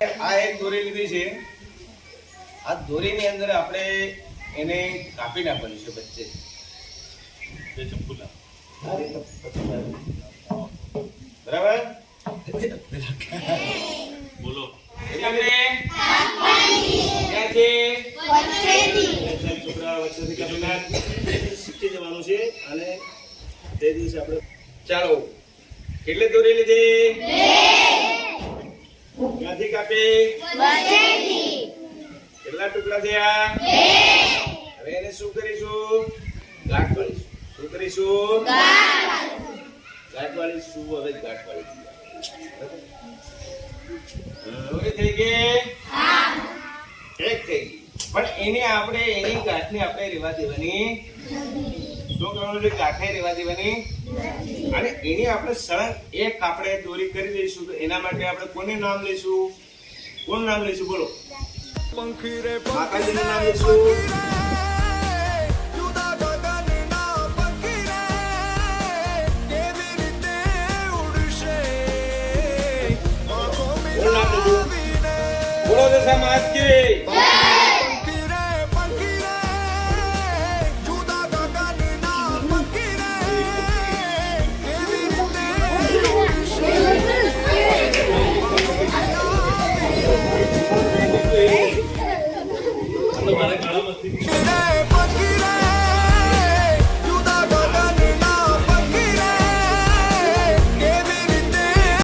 છે. આ દોરીની અંદર આપણે એને કાપી નાખવાની છે વચ્ચે. બરાબર? બોલો. એટલે આપણે ક્યાંથી? છોકરા વચ્ચેથી શીખી જવાનું છે અને તે દિવસે આપણે ચાલો. કેટલી દોરી લીધી? કાપી કેટલા ટુકડા થયા? હવે એને શું કરીશું? ગાંઠ વાળીશું. શું કરીશું? ગાંઠ વાળીશું. હવે ગાંઠ વાળી આપણે એની ગાંઠને આપણે રેવા દેવાની. શું કરવાનું છે? ગાંઠને રેવા દેવાની. અને એની આપણે સળંગ આપણે દોરી કરી દઈશું એના માટે આપણે કોને નામ લઈશું? કોણ નામ લઈશું? બોલો. માતાજીનું નામ લઈશું. કોણ નામ લઈશું? બોલો દશા માત કી